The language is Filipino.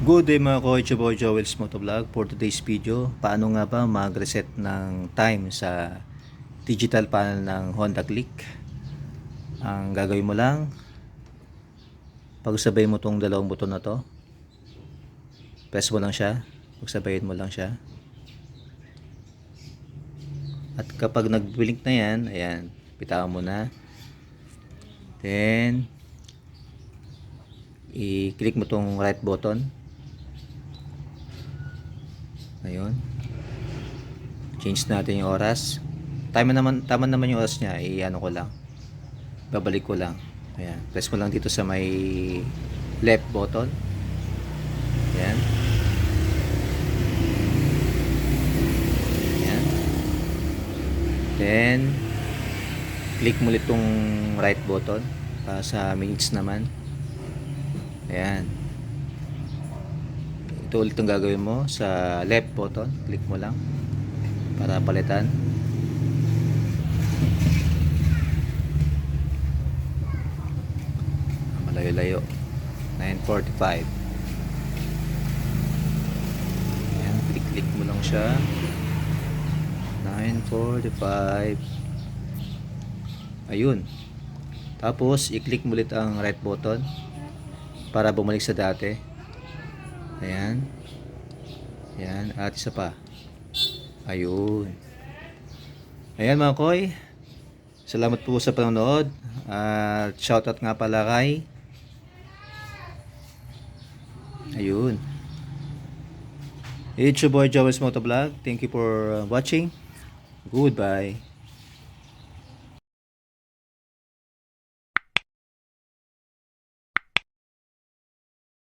Good day mga Koichi Boy Joel's Motovlog for today's video. Paano nga ba mag-reset ng time sa digital panel ng Honda Click? Ang gagawin mo lang, pagsabay mo tong dalawang buton na to, press mo lang siya, pagsabayin mo lang siya. At kapag nag-blink na yan, ayan, bitawan mo na. Then, i-click mo tong right button. Ayun. Change natin yung oras. Tama naman, tama naman yung oras niya. I-ano ko lang. Babalik ko lang. Ayan. Press mo lang dito sa may left button. Ayan. Ayan. Then, click mo ulit tong right button para sa minutes naman. Ayan. Ito ulit ang gagawin mo sa left button. Click mo lang para palitan. Malayo-layo. 9.45 Ayan, click-click mo lang siya. 9.45 Ayun. Tapos, i-click mo ulit ang right button para bumalik sa dati. Ayan. Ayan. At isa pa. Ayun. Ayan mga koy. Salamat po sa panonood. At shoutout nga pala kay Ayun. It's your boy Joel's Motovlog. Thank you for uh, watching. Goodbye.